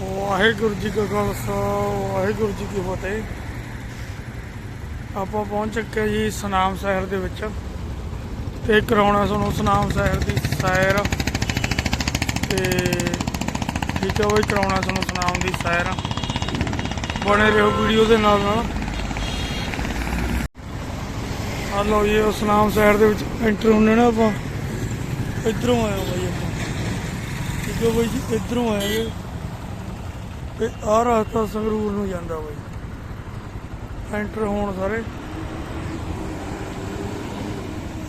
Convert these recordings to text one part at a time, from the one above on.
ਵਾਹਿਗੁਰੂ ਜੀ ਕਾ ਖਾਲਸਾ, ਵਾਹਿਗੁਰੂ ਜੀ ਕੀ ਫਤਿਹ। ਆਪਾਂ ਪਹੁੰਚ ਚੁੱਕੇ ਜੀ ਸਨਾਮ ਸ਼ਹਿਰ ਦੇ ਵਿੱਚ ਤੇ ਕਰਾਉਣਾ ਤੁਹਾਨੂੰ ਸਨਾਮ ਸ਼ਹਿਰ ਦੀ ਸੈਰ। ਤੇ ਠੀਕ ਹੈ ਬਈ, ਕਰਾਉਣਾ ਤੁਹਾਨੂੰ ਸਨਾਮ ਦੀ ਸੈਰ। ਬਣੇ ਰਹੋ ਵੀਡੀਓ ਦੇ ਨਾਲ ਨਾਲ। ਆ ਲਓ ਜੀ, ਉਹ ਸਨਾਮ ਸ਼ਹਿਰ ਦੇ ਵਿੱਚ ਐਂਟਰ ਹੁੰਨੇ ਨਾ ਆਪਾਂ। ਇਧਰੋਂ ਆਏ ਬਾਈ ਆਪਾਂ। ਠੀਕ ਹੈ ਬਾਈ ਜੀ, ਇਧਰੋਂ ਆਏ ਤੇ ਆਹ ਰਸਤਾ ਸੰਗਰੂਰ ਨੂੰ ਜਾਂਦਾ ਬਾਈ। ਐਂਟਰ ਹੋਣ ਸਾਰੇ।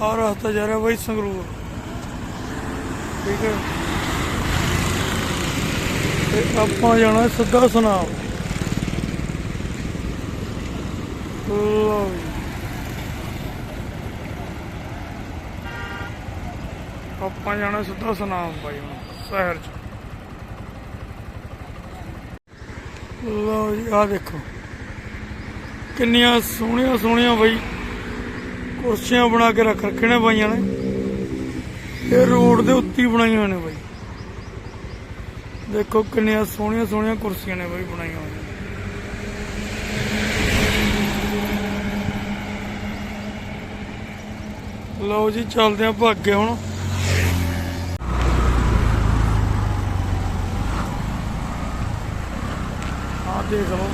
ਆਹ ਰਸਤਾ ਜਾ ਰਿਹਾ ਬਾਈ ਸੰਗਰੂਰ। ਠੀਕ ਹੈ। ਤੇ ਆਪਾਂ ਜਾਣਾ ਸਿੱਧਾ ਸੁਨਾਮ। ਲਓ ਆਪਾਂ ਜਾਣਾ ਸਿੱਧਾ ਸੁਨਾਮ ਬਾਈ ਹੁਣ, ਸ਼ਹਿਰ ਚ। ਲਓ ਜੀ ਆ ਦੇਖੋ। ਕਿੰਨੀਆਂ ਸੋਹਣੀਆਂ ਸੋਹਣੀਆਂ ਬਈ ਕੁਰਸੀਆਂ ਬਣਾ ਕੇ ਰੱਖ ਰੱਖੇ ਨੇ ਬਾਈਆਂ ਨੇ। ਇਹ ਰੋਡ ਦੇ ਉੱਤੇ ਬਣਾਈਆਂ ਨੇ ਬਾਈ। ਦੇਖੋ ਕਿੰਨੀਆਂ ਸੋਹਣੀਆਂ ਸੋਹਣੀਆਂ ਕੁਰਸੀਆਂ ਨੇ ਬਾਈ ਬਣਾਈਆਂ ਹੋਈਆਂ। ਲਓ ਜੀ, ਚੱਲਦੇ ਆਂ ਭਾਗੇ ਹੁਣ। ਦੇਖ ਲਓ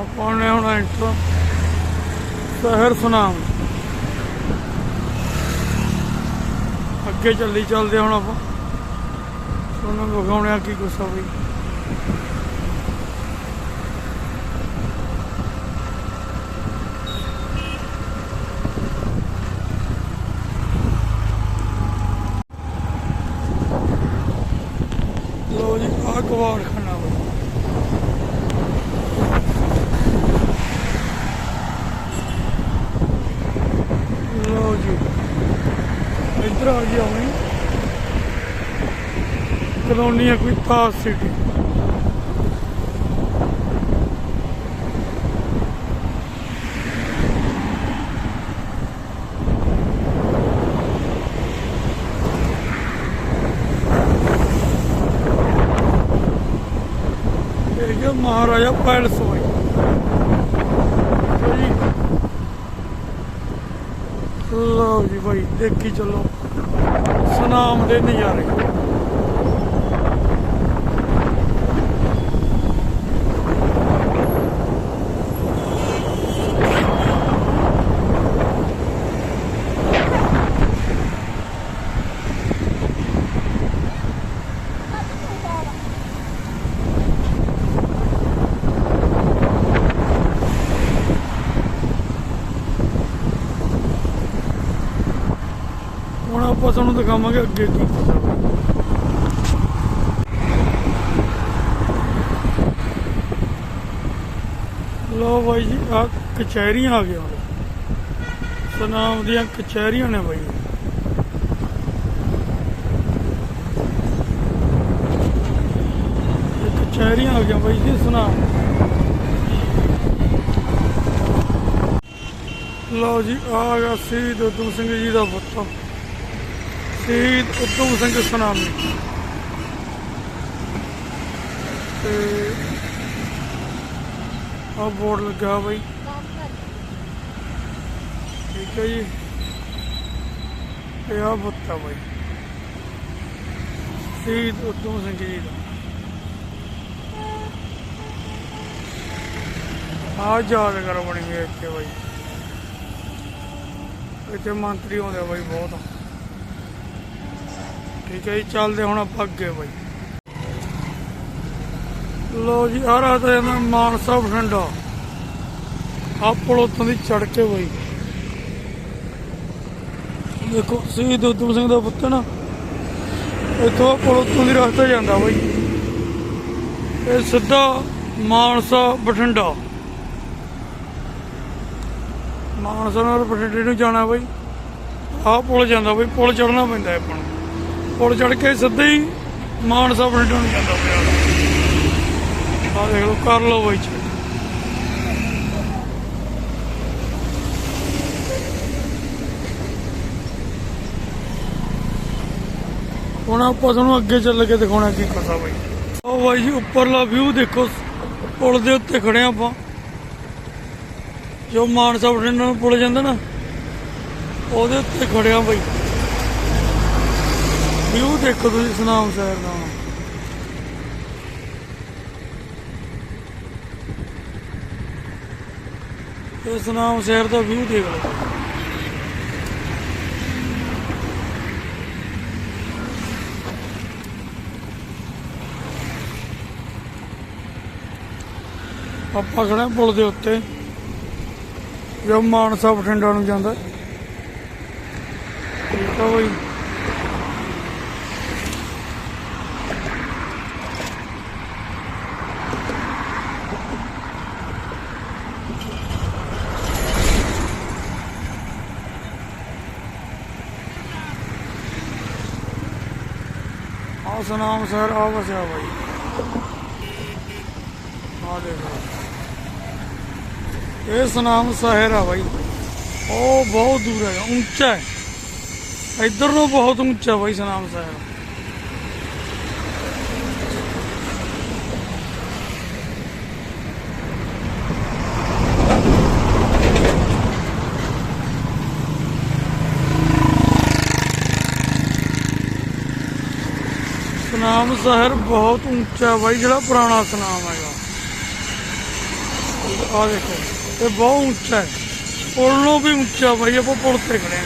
ਆਪਾਂ ਨੇ ਹੁਣ ਐਂਟਰ ਸ਼ਹਿਰ ਸੁਨਾਮ। ਅੱਗੇ ਚੱਲੀ ਚੱਲਦੇ ਹੁਣ ਆਪਾਂ। ਤੁਹਾਨੂੰ ਵਿਖਾਉਣੇ ਆ ਕੀ ਗੁੱਸਾ ਬਈ। ਲੋ ਜੀ ਆ ਕਵਾੜ ਖਾਨਾ ਬਈ ਲਓ ਜੀ ਇੱਧਰ ਆ ਜੀ ਆਉਣੀ ਕਲੋਨੀ ਹੈ ਕੋਈ ਤਾਸ ਸਿਟੀ ਮਹਾਰਾਜਾ ਪੈਲਸ ਹੋਈ ਲਓ ਜੀ। ਭਾਈ ਦੇਖੀ ਚੱਲੋ। ਸਨਾਮ ਦੇ ਨਜ਼ਾਰੇ ਹੁਣ ਆਪਾਂ ਤੁਹਾਨੂੰ ਦਿਖਾਵਾਂਗੇ ਅੱਗੇ ਕੀ ਕੁਛ ਹੈ ਲੋ ਬਾਈ ਜੀ ਆ ਕਚਹਿਰੀਆਂ ਆ ਗਿਆ ਹੁਣ ਦੀਆਂ ਕਚਹਿਰੀਆਂ ਨੇ ਬਾਈ। ਕਚਹਿਰੀਆਂ ਆ ਗਈਆਂ ਬਾਈ ਜੀ, ਸੁਨਾਮ। ਲਓ ਜੀ ਆ ਗਿਆ ਸ਼ਹੀਦ ਉਦਮ ਸਿੰਘ ਜੀ ਦਾ ਪੁੱਤ ਸ਼ਹੀਦ ਉਦਮ ਸਿੰਘ ਸੁਨਾਮੀ ਤੇ ਆ ਬੋਰਡ ਲੱਗਾ ਬਾਈ। ਠੀਕ ਹੈ ਜੀ। ਤੇ ਆ ਬੁੱਤਾ ਬਾਈ। ਸ਼ਹੀਦ ਉਦਮ ਸਿੰਘ ਜੀ ਦਾ। ਆ ਯਾਦਗਾਰ ਬਣੀ ਹੋਈ ਹੈ ਇੱਥੇ ਬਾਈ। ਇੱਥੇ ਮੰਤਰੀ ਆਉਂਦੇ ਆ ਬਾਈ ਬਹੁਤ। ਠੀਕ ਹੈ ਜੀ, ਚੱਲਦੇ ਹੁਣ ਆਪਾਂ ਅੱਗੇ ਬਾਈ। ਲੋ ਜੀ ਆ ਰਹਾ ਤਾਂ ਜਾਂਦਾ ਮਾਨਸਾ ਬਠਿੰਡਾ। ਆ ਪੁਲ ਦੀ ਚੜ ਕੇ ਬਾਈ। ਦੇਖੋ, ਸ਼ਹੀਦ ਉਦਮ ਸਿੰਘ ਦਾ ਪੁੱਤ ਨਾ। ਇੱਥੋਂ ਪੁਲ ਉੱਤੋਂ ਦੀ ਰਸਤਾ ਜਾਂਦਾ ਬਾਈ। ਇਹ ਸਿੱਧਾ ਮਾਨਸਾ ਬਠਿੰਡਾ। ਮਾਨਸਾ ਨਾਲ ਬਠਿੰਡੇ ਨੂੰ ਜਾਣਾ ਬਾਈ। ਆਹ ਪੁਲ ਜਾਂਦਾ ਬਾਈ, ਪੁਲ ਚੜਨਾ ਪੈਂਦਾ ਆਪਾਂ ਨੂੰ। ਪੁਲ ਚੜ ਕੇ ਸਿੱਧੇ ਹੀ ਮਾਨਸਾ ਬਠਿੰਡੇ ਨੂੰ ਜਾਂਦਾ ਪਿਆ। ਆਹ ਦੇਖ ਲਓ, ਕਰ ਲਓ ਬਾਈ ਜੀ ਹੁਣ ਆਪਾਂ ਤੁਹਾਨੂੰ ਅੱਗੇ ਚੱਲ ਕੇ ਦਿਖਾਉਣਾ ਕੀ ਕਰਦਾ ਬਾਈ। ਉਹ ਬਾਈ ਜੀ, ਉੱਪਰਲਾ ਵਿਊ ਦੇਖੋ, ਪੁਲ ਦੇ ਉੱਤੇ ਖੜੇ ਆਪਾਂ। ਜੋ ਮਾਨਸਾ ਬਠਿੰਡਾ ਨੂੰ ਪੁਲ ਜਾਂਦਾ ਨਾ, ਉਹਦੇ ਉੱਤੇ ਖੜਿਆ ਬਾਈ। ਵਿਊ ਦੇਖੋ ਤੁਸੀਂ ਸੁਨਾਮ ਸ਼ਹਿਰ ਦਾ ਇਹ ਸੁਨਾਮ ਸ਼ਹਿਰ ਦਾ ਵਿਊ ਦੇਖ ਲਓ। ਆਪਾਂ ਖੜੇ ਪੁਲ ਦੇ ਉੱਤੇ। ਜੋ ਮਾਨਸਾ ਬਠਿੰਡਾ ਨੂੰ ਜਾਂਦਾ। ਠੀਕ ਆ ਬਈ। ਆ ਸੁਨਾਮ ਸਰ ਆ ਵਸਿਆ ਬਾਈ। ਆ ਦੇਖੋ। ਇਹ ਸੁਨਾਮ ਸ਼ਹਿਰ ਆ ਬਾਈ। ਉਹ ਬਹੁਤ ਦੂਰ ਹੈ ਉੱਚਾ ਹੈ। ਇੱਧਰ ਨੂੰ ਬਹੁਤ ਉੱਚਾ ਬਾਈ ਸੁਨਾਮ ਸ਼ਹਿਰ। ਸੁਨਾਮ ਸ਼ਹਿਰ ਬਹੁਤ ਉੱਚਾ ਬਾਈ, ਜਿਹੜਾ ਪੁਰਾਣਾ ਸੁਨਾਮ ਹੈਗਾ। ਆ ਦੇਖੋ, ਇਹ ਬਹੁਤ ਉੱਚਾ ਹੈ। ਪੁਲ ਨੂੰ ਵੀ ਉੱਚਾ ਬਾਈ, ਆਪਾਂ ਪੁਲ ਤੇ ਖੜੇ ਹਾਂ।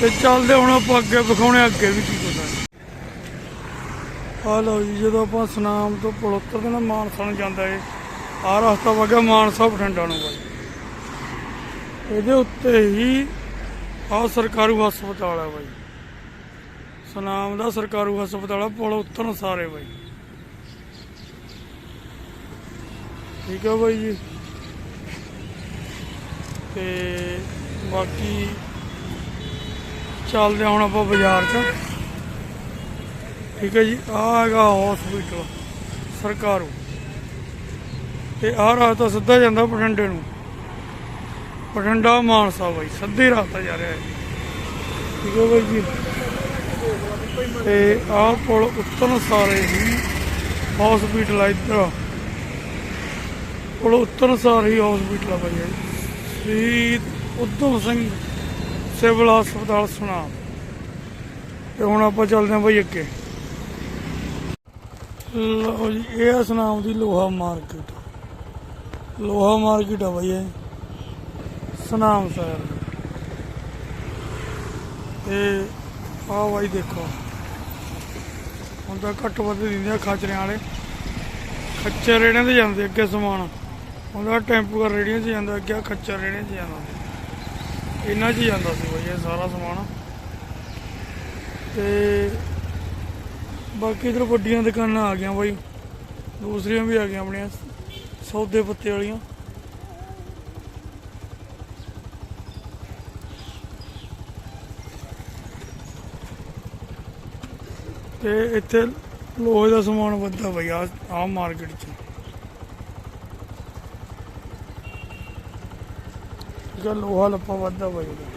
ਤੇ ਚੱਲਦੇ ਹੁਣ ਆਪਾਂ ਅੱਗੇ ਵਿਖਾਉਣੇ ਅੱਗੇ ਵੀ ਕੀ ਕੁਛ ਆ ਲਓ ਜੀ, ਜਦੋਂ ਆਪਾਂ ਸੁਨਾਮ ਤੋਂ ਪੁਲ ਉਤਰਦੇ ਨਾ, ਮਾਨਸਾ ਨੂੰ ਜਾਂਦਾ ਏ ਆ ਰਸਤਾ ਵਗਾ ਮਾਨਸਾ ਬਠਿੰਡਾ ਨੂੰ ਬਾਈ। ਇਹਦੇ ਉੱਤੇ ਹੀ ਆ ਸਰਕਾਰੀ ਹਸਪਤਾਲ ਹੈ ਬਾਈ। ਸਨਾਮ ਦਾ ਸਰਕਾਰੂ ਹਸਪਤਾਲ ਆ, ਪੁਲ ਉਤਰਨ ਸਾਰੇ ਬਾਈ। ਠੀਕ ਹੈ ਬਾਈ ਜੀ। ਤੇ ਬਾਕੀ ਚੱਲਦੇ ਹਾਂ ਹੁਣ ਆਪਾਂ ਬਾਜ਼ਾਰ 'ਚ। ਠੀਕ ਹੈ ਜੀ ਆ ਹੈਗਾ ਹਸਪੀਟਲ ਸਰਕਾਰੂ। ਤੇ ਆਹ ਰਸਤਾ ਸਿੱਧਾ ਜਾਂਦਾ ਬਠਿੰਡੇ ਨੂੰ। ਬਠਿੰਡਾ ਮਾਨਸਾ ਬਾਈ, ਸਿੱਧੇ ਰਸਤਾ ਜਾ ਰਿਹਾ ਹੈ ਠੀਕ ਹੈ ਬਾਈ ਜੀ। ਤੇ ਆਹ ਪੁਲ ਉੱਤਰਨ ਸਾਰੇ ਹੀ ਹਸਪੀਟਲ ਆ। ਇੱਧਰ ਕੋਲ ਉੱਤਰ ਸਾਰੀ ਹਸਪੀਟਲ ਆ ਭਾਈ ਸ਼ਹੀਦ ਉਧਮ ਸਿੰਘ ਸਿਵਲ ਹਸਪਤਾਲ ਸੁਣਾ ਤੇ ਹੁਣ ਆਪਾਂ ਚੱਲਦੇ ਹਾਂ ਭਾਈ ਅੱਗੇ। ਲਓ ਜੀ, ਇਹ ਆ ਸੁਨਾਮ ਦੀ ਲੋਹਾ ਮਾਰਕੀਟ। ਲੋਹਾ ਮਾਰਕੀਟ ਆ ਭਾਈ ਇਹ। ਸੁਨਾਮ ਸ਼ਹਿਰ। ਤੇ ਆ ਭਾਈ ਦੇਖੋ। ਹੁਣ ਤਾਂ ਘੱਟ ਵੱਧ ਦਿੰਦੇ ਆ ਖਾਚਰਿਆਂ ਵਾਲੇ। ਖੱਚਰ ਰੇੜਿਆਂ ਤੇ ਜਾਂਦੇ ਅੱਗੇ ਸਮਾਨ। ਉਹਦਾ ਟੈਂਪੂ ਕਰ ਰੇੜੀਆਂ 'ਚ ਜਾਂਦਾ, ਅੱਗੇ ਆਹ ਖੱਚਰ ਰੇੜਿਆਂ 'ਚ ਜਾਂਦਾ। ਇਹਨਾਂ 'ਚ ਹੀ ਜਾਂਦਾ ਸੀ ਬਈ ਇਹ ਸਾਰਾ ਸਮਾਨ। ਤੇ ਬਾਕੀ ਇਧਰ ਵੱਡੀਆਂ ਦੁਕਾਨਾਂ ਆ ਗਈਆਂ ਬਾਈ। ਦੂਸਰੀਆਂ ਵੀ ਆ ਗਈਆਂ ਆਪਣੀਆਂ। ਸੌਦੇ ਪੱਤੇ ਵਾਲੀਆਂ। ਤੇ ਇੱਥੇ ਲੋਹੇ ਦਾ ਸਮਾਨ ਵੱਧਦਾ ਬਈ ਆ ਆ ਮਾਰਕੀਟ 'ਚ। ਜਿਹੜਾ ਲੋਹਾ ਲੱਪਾ ਵੱਧਦਾ ਬਈ। ਉਹਦਾ।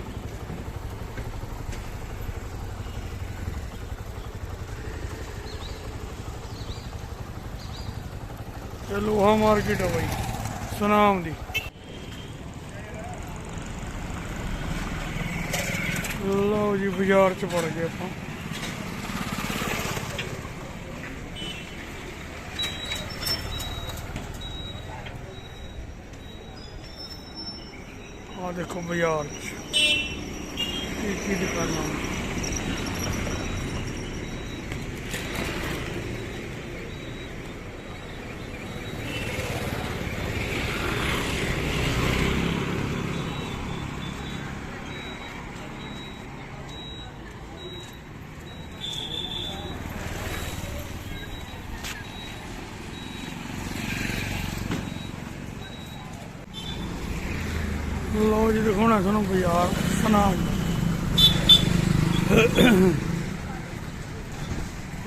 ਇਹ ਲੋਹਾ ਮਾਰਕੀਟ ਆ ਬਈ, ਸੁਨਾਮ ਦੀ। ਲਓ ਜੀ, ਬਾਜ਼ਾਰ ਚ ਵੜ ਗਏ ਆਪਾਂ। ਆ ਦੇਖੋ ਬਾਜ਼ਾਰ ਚ ਕੀ ਕੀ ਦੁਕਾਨਾਂ ਜੀ ਦਿਖਾਉਣਾ ਤੁਹਾਨੂੰ ਬਾਜ਼ਾਰ ਸੁਨਾਮ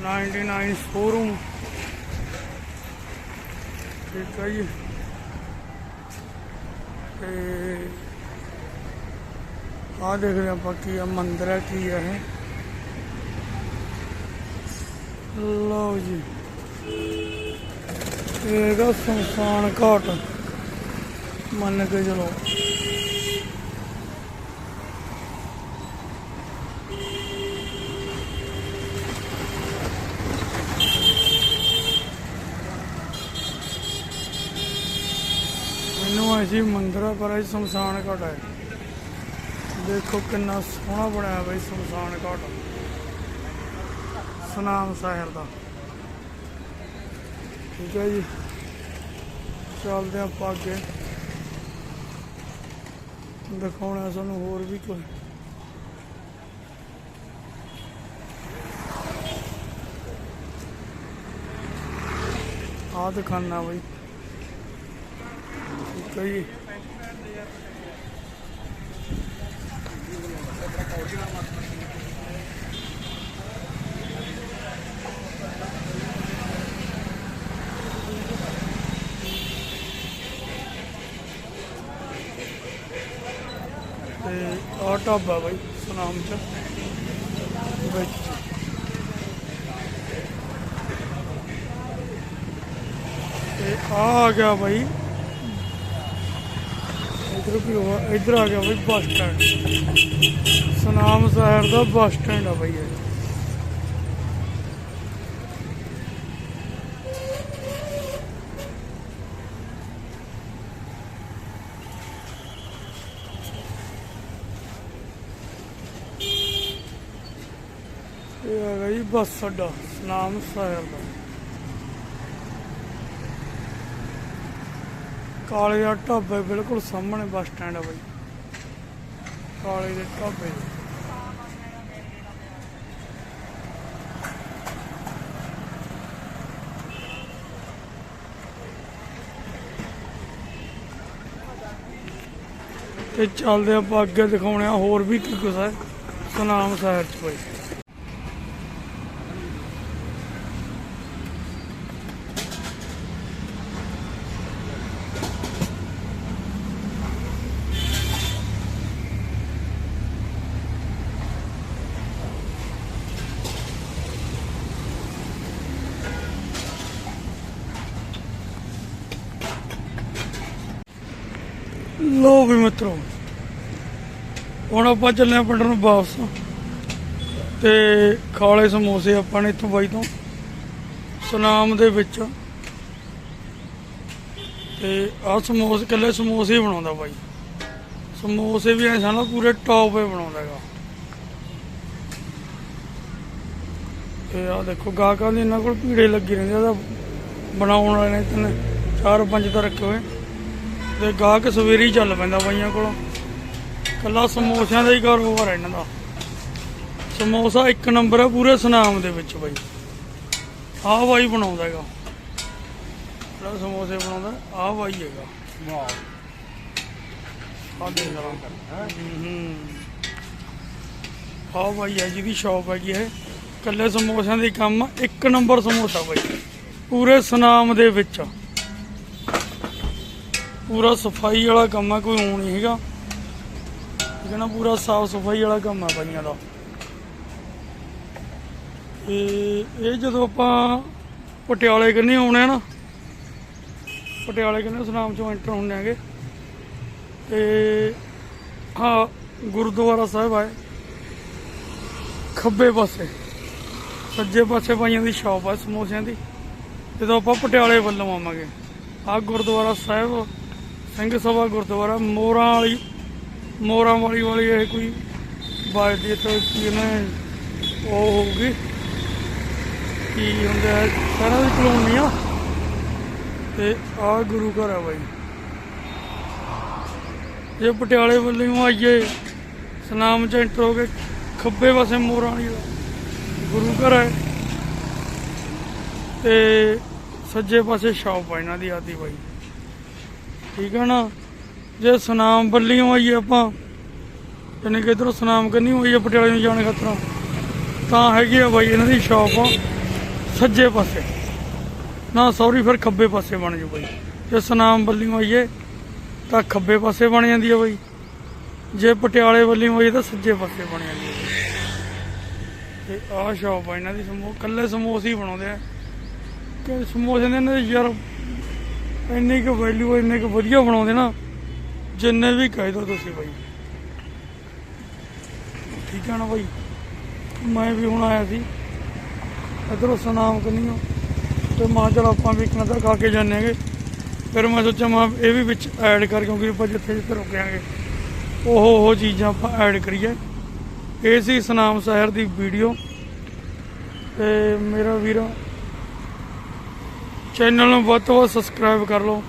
99 ਸ਼ੋਰੂਮ ਠੀਕ ਹੈ ਜੀ। ਤੇ ਆ ਦੇਖ ਰਹੇ ਆਪਾਂ ਕੀ ਆ, ਮੰਦਿਰ ਹੈ ਕੀ ਹੈ ਇਹ। ਲਓ ਜੀ। ਇਹ ਸੰਸਾਨ ਘਾਟ ਮੰਨ ਕੇ ਚਲੋ। ਮੈਨੂੰ ਮੰਦਿਰ ਆ, ਪਰ ਇਹ ਸ਼ਮਸ਼ਾਨ ਘਾਟ ਹੈ ਦੇਖੋ ਕਿੰਨਾ ਸੋਹਣਾ ਬਣਿਆ ਬਈ ਸ਼ਮਸ਼ਾਨ ਘਾਟ। ਸਨਾਮ ਸਾਹਿਰ ਦਾ। ਠੀਕ ਹੈ ਜੀ। ਚੱਲਦੇ ਆਪਾਂ ਅੱਗੇ। ਦਿਖਾਉਣਾ ਸਾਨੂੰ ਹੋਰ ਵੀ ਕੋਈ। ਆਹ ਦਿਖਾਣਾ ਬਈ। ਠੀਕ ਤੇ ਆਹ ਢਾਬਾ ਸੁਨਾਮ ਚ। ਵਿੱਚ। ਤੇ ਆ ਆ ਗਿਆ ਬਈ। ਇਧਰ ਵੀ ਹੋਆ, ਇਧਰ ਆ ਗਿਆ ਬਈ ਬੱਸ ਸਟੈਂਡ। ਸੁਨਾਮ ਸ਼ਹਿਰ ਦਾ ਬੱਸ ਸਟੈਂਡ ਆ ਬਈ ਇਹ। ਇਹ ਹੈਗਾ ਜੀ ਬੱਸ ਅੱਡਾ, ਸੁਨਾਮ ਸ਼ਹਿਰ ਦਾ। ਕਾਲੇ ਦਾ ਢਾਬੇ ਬਿਲਕੁਲ ਸਾਹਮਣੇ ਬੱਸ ਸਟੈਂਡ ਆ ਬਾਈ। ਕਾਲੇ ਦੇ ਢਾਬੇ ਦੇ ਤੇ ਚੱਲਦੇ ਆਪਾਂ ਅੱਗੇ ਦਿਖਾਉਣੇ ਆ ਹੋਰ ਵੀ ਕੀ ਕੁਛ ਹੈ। ਸੁਨਾਮ ਸ਼ਹਿਰ ਚ ਬਈ। ਲੋ ਵੀ ਮਿੱਤਰੋ। ਹੁਣ ਆਪਾਂ ਚੱਲੇ ਆ ਪਿੰਡ ਨੂੰ ਵਾਪਸ। ਤੇ ਖਾਲੇ ਸਮੋਸੇ ਆਪਾਂ ਨੇ ਇੱਥੋਂ ਬਾਈ ਤੋਂ। ਸੁਨਾਮ ਦੇ ਵਿੱਚ। ਤੇ ਆਹ ਸਮੋਸੇ ਕੱਲੇ ਸਮੋਸੇ ਬਣਾਉਂਦਾ ਬਾਈ। ਸਮੋਸੇ ਵੀ ਐ ਸਾਲਾ ਪੂਰੇ ਟੌਪ 'ਤੇ ਬਣਾਉਂਦਾ ਹੈਗਾ। ਤੇ ਆ ਦੇਖੋ, ਗਾਹਕਾਂ ਦੀ ਇਹਨਾਂ ਕੋਲ ਭੀੜੇ ਲੱਗੀ ਰਹਿੰਦੇ ਆ। ਤਾਂ ਬਣਾਉਣ ਵਾਲੇ ਨੇ ਤਿੰਨ, ਚਾਰ, ਪੰਜ ਤਾਂ ਰੱਖੇ ਹੋਏ। ਤੇ ਗਾਹਕ ਸਵੇਰੇ ਹੀ ਚੱਲ ਪੈਂਦਾ ਬਾਈਆਂ ਕੋਲੋਂ। ਕੱਲਾ ਸਮੋਸਿਆਂ ਦਾ ਹੀ ਕਾਰੋਬਾਰ ਹੈ ਇਹਨਾਂ ਦਾ। ਸਮੋਸਾ ਇੱਕ ਨੰਬਰ ਹੈ ਪੂਰੇ ਸੁਨਾਮ ਦੇ ਵਿੱਚ ਬਾਈ। ਆਹ ਬਾਈ ਬਣਾਉਂਦਾ ਹੈਗਾ। ਜਿਹੜਾ ਸਮੋਸੇ ਬਣਾਉਂਦਾ? ਆਹ ਬਾਈ ਹੈਗਾ। ਵਾਹ ਆਹ ਦੇਖ ਲਾ ਹੂੰ। ਆਹ ਬਾਈ ਹੈ ਜਿਹਦੀ ਸ਼ਾਪ ਹੈਗੀ ਇਹ। ਕੱਲੇ ਸਮੋਸਿਆਂ ਦੇ ਕੰਮ ਇੱਕ ਨੰਬਰ ਸਮੋਸਾ ਬਾਈ। ਪੂਰੇ ਸੁਨਾਮ ਦੇ ਵਿੱਚ। ਪੂਰਾ ਸਫ਼ਾਈ ਵਾਲਾ ਕੰਮ ਆ, ਕੋਈ ਊਂ ਨਹੀਂ ਹੈਗਾ। ਠੀਕ ਹੈ ਨਾ, ਪੂਰਾ ਸਾਫ਼ ਸਫ਼ਾਈ ਵਾਲਾ ਕੰਮ ਆ ਬਾਈਆਂ ਦਾ। ਤੇ ਇਹ ਜਦੋਂ ਆਪਾਂ ਪਟਿਆਲੇ ਕੰਨੇ ਆਉਣੇ ਆ ਨਾ, ਪਟਿਆਲੇ ਕੰਨੇ ਸੁਨਾਮ ਚੋਂ ਐਂਟਰ ਹੁੰਦੇ ਆਗੇ। ਤੇ ਹਾਂ, ਗੁਰਦੁਆਰਾ ਸਾਹਿਬ ਆਏ ਖੱਬੇ ਪਾਸੇ, ਸੱਜੇ ਪਾਸੇ ਬਾਈਆਂ ਦੀ ਸ਼ਾਪ ਆ, ਸਮੋਸਿਆਂ ਦੀ। ਜਦੋਂ ਆਪਾਂ ਪਟਿਆਲੇ ਵੱਲੋਂ ਆਵਾਂਗੇ ਆ ਗੁਰਦੁਆਰਾ ਸਾਹਿਬ ਸਿੰਘ ਸਭਾ ਗੁਰਦੁਆਰਾ ਮੋਰਾਂ ਵਾਲੀ ਮੋਰਾਂ ਵਾਲੀ ਵਾਲੀ ਇਹ ਕੋਈ ਬਾਜਦੀ ਤੋਂ ਕੀ ਉਹ ਹੋਊਗੀ। ਕੀ ਹੁੰਦਾ ਹੈ ਸਾਰਾ ਦੀ ਕਲੋਨੀ ਆ। ਤੇ ਆ ਗੁਰੂ ਘਰ ਆ ਬਾਈ। ਜੇ ਪਟਿਆਲੇ ਵੱਲੋਂ ਆਈਏ, ਸਨਾਮ ਚ ਐਂਟਰ ਹੋ ਕੇ ਖੱਬੇ ਪਾਸੇ ਮੋਰਾਂ ਵਾਲੀ ਦਾ ਗੁਰੂ ਘਰ ਹੈ। ਤੇ ਸੱਜੇ ਪਾਸੇ ਸ਼ਾਪ ਆ ਇਹਨਾਂ ਦੀ ਆਦੀ ਬਾਈ। ਠੀਕ ਹੈ ਨਾ? ਜੇ ਸੁਨਾਮ ਬੱਲੀਓਂ ਆਈਏ ਆਪਾਂ, ਯਾਨੀ ਕਿ ਇਧਰੋਂ ਸੁਨਾਮ ਕੰਨੀ ਆ ਪਟਿਆਲੇ ਨੂੰ ਜਾਣ ਖਾਤਰ, ਤਾਂ ਹੈਗੀ ਆ ਬਾਈ ਇਹਨਾਂ ਦੀ ਸ਼ਾਪ ਆ, ਸੱਜੇ ਪਾਸੇ। ਨਾ ਸੌਰੀ ਫਿਰ ਖੱਬੇ ਪਾਸੇ ਬਣ ਜੂ ਬਾਈ। ਜੇ ਸੁਨਾਮ ਬੱਲੀਓਂ ਆਈਏ ਤਾਂ ਖੱਬੇ ਪਾਸੇ ਬਣ ਜਾਂਦੀ ਆ ਬਾਈ। ਜੇ ਪਟਿਆਲੇ ਵੱਲੋਂ ਆਈਏ ਤਾਂ ਸੱਜੇ ਪਾਸੇ ਬਣ ਜਾਂਦੀ ਹੈ ਤੇ ਆਹ ਸ਼ਾਪ ਆ ਇਹਨਾਂ ਦੀ ਸਮੋ ਕੱਲੇ ਸਮੋਸੇ ਹੀ ਬਣਾਉਂਦੇ ਆ। ਕਿ ਸਮੋਸੇ ਦੇ ਇਹਨਾਂ ਦੇ ਯਾਰ ਇੰਨੀ ਕੁ ਵੈਲਿਊ ਇੰਨੇ ਕੁ ਵਧੀਆ ਬਣਾਉਂਦੇ ਨਾ, ਜਿੰਨੇ ਵੀ ਕਹਿ ਦੋ ਤੁਸੀਂ ਬਾਈ। ਠੀਕ ਆ ਨਾ ਬਾਈ? ਮੈਂ ਵੀ ਹੁਣ ਆਇਆ ਸੀ। ਇਧਰੋਂ ਸੁਨਾਮ ਕੰਨੀਓ, ਤੇ ਮਾਂ ਚਲ ਆਪਾਂ ਵੀ ਇੱਕ ਨਜ਼ਰ ਖਾ ਕੇ ਜਾਂਦੇ ਹੈਗੇ। ਫਿਰ ਮੈਂ ਸੋਚਿਆ, ਮੈਂ ਇਹ ਵੀ ਵਿੱਚ ਐਡ ਕਰ, ਕਿਉਂਕਿ ਆਪਾਂ ਜਿੱਥੇ ਜਿੱਥੇ ਰੁਕਿਆਂਗੇ ਉਹ ਉਹ ਚੀਜ਼ਾਂ ਆਪਾਂ ਐਡ ਕਰੀਏ। ਇਹ ਸੀ ਸੁਨਾਮ ਸ਼ਹਿਰ ਦੀ ਵੀਡੀਓ ਤੇ ਮੇਰਾ ਵੀਰਾ ਚੈਨਲ ਨੂੰ ਵੱਧ ਤੋਂ ਵੱਧ ਸਬਸਕ੍ਰਾਈਬ ਕਰ ਲਓ।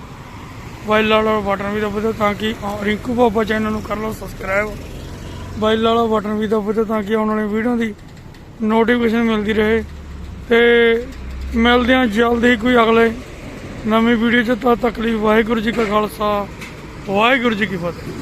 ਬਾਈਲ ਵਾਲਾ ਬਟਨ ਵੀ ਦਬਾ ਦਿਓ ਤਾਂ ਕਿ ਰਿੰਕੂ ਬਾਬਾ ਚੈਨਲ ਨੂੰ ਕਰ ਲਓ ਸਬਸਕ੍ਰਾਈਬ ਬਾਈਲ ਵਾਲਾ ਬਟਨ ਵੀ ਦਬਾ ਦਿਓ ਤਾਂ ਕਿ ਆਉਣ ਵਾਲੀ ਵੀਡੀਓ ਦੀ ਨੋਟੀਫਿਕੇਸ਼ਨ ਮਿਲਦੀ ਰਹੇ। ਤੇ ਮਿਲਦੇ ਹਾਂ ਜਲਦੀ ਕੋਈ ਅਗਲੇ ਨਵੀਂ ਵੀਡੀਓ ਚ। ਤਦ ਤੱਕ ਲਈ ਵਾਹਿਗੁਰੂ ਜੀ ਕਾ ਖਾਲਸਾ, ਵਾਹਿਗੁਰੂ ਜੀ ਕੀ ਫਤਿਹ।